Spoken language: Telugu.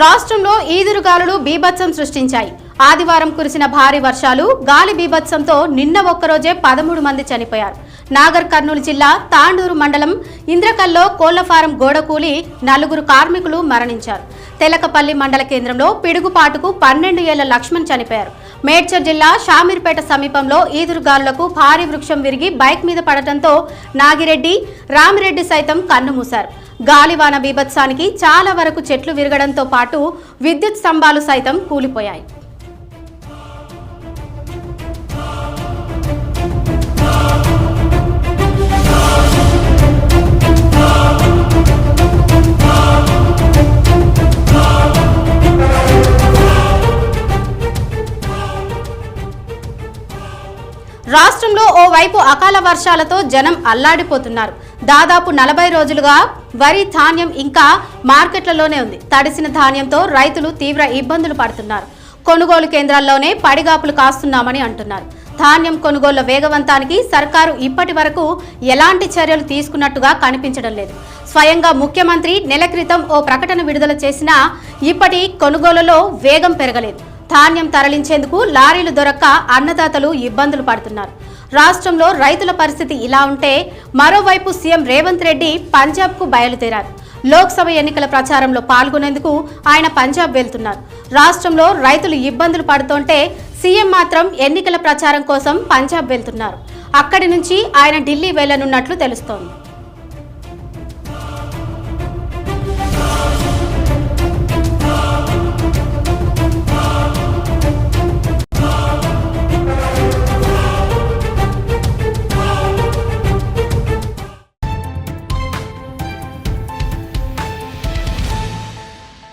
రాష్ట్రంలో ఈదురుగాలులు బీభత్సం సృష్టించాయి. ఆదివారం కురిసిన భారీ వర్షాలు గాలి బీభత్సంతో నిన్న ఒక్కరోజే పదమూడు మంది చనిపోయారు. నాగర్ కర్నూలు జిల్లా తాండూరు మండలం ఇంద్రకల్లో కోళ్ళ ఫారం గోడ కూలి నలుగురు కార్మికులు మరణించారు. తెలకపల్లి మండల కేంద్రంలో పిడుగుపాటుకు పన్నెండు ఏళ్ళ లక్ష్మణ్ చనిపోయారు. మేడ్చర్ జిల్లా షామీర్పేట సమీపంలో ఈదురుగాలులకు భారీ వృక్షం విరిగి బైక్ మీద పడటంతో నాగిరెడ్డి రామిరెడ్డి సైతం కన్నుమూశారు గాలివాన బీభత్సానికి చాలా వరకు చెట్లు విరగడంతో పాటు విద్యుత్ స్తంభాలు సైతం కూలిపోయాయి. రాష్ట్రంలో ఓవైపు అకాల వర్షాలతో జనం అల్లాడిపోతున్నారు. దాదాపు నలభై రోజులుగా వరి ధాన్యం ఇంకా మార్కెట్లలోనే ఉంది. తడిసిన ధాన్యంతో రైతులు తీవ్ర ఇబ్బందులు పడుతున్నారు. కొనుగోలు కేంద్రాల్లోనే పడిగాపులు కాస్తున్నామని అంటున్నారు. ధాన్యం కొనుగోళ్ళ వేగవంతానికి సర్కారు ఇప్పటి వరకు ఎలాంటి చర్యలు తీసుకున్నట్టుగా కనిపించడం లేదు. స్వయంగా ముఖ్యమంత్రి నెల క్రితం ఓ ప్రకటన విడుదల చేసినా ఇప్పటి కొనుగోలులో వేగం పెరగలేదు. ధాన్యం తరలించేందుకు లారీలు దొరక్క అన్నదాతలు ఇబ్బందులు పడుతున్నారు. రాష్ట్రంలో రైతుల పరిస్థితి ఇలా ఉంటే మరోవైపు సీఎం రేవంత్ రెడ్డి పంజాబ్కు బయలుదేరారు. లోక్సభ ఎన్నికల ప్రచారంలో పాల్గొనేందుకు ఆయన పంజాబ్ వెళ్తున్నారు. రాష్ట్రంలో రైతులు ఇబ్బందులు పడుతుంటే సీఎం మాత్రం ఎన్నికల ప్రచారం కోసం పంజాబ్ వెళ్తున్నారు. అక్కడి నుంచి ఆయన ఢిల్లీ వెళ్ళనున్నట్లు తెలుస్తోంది.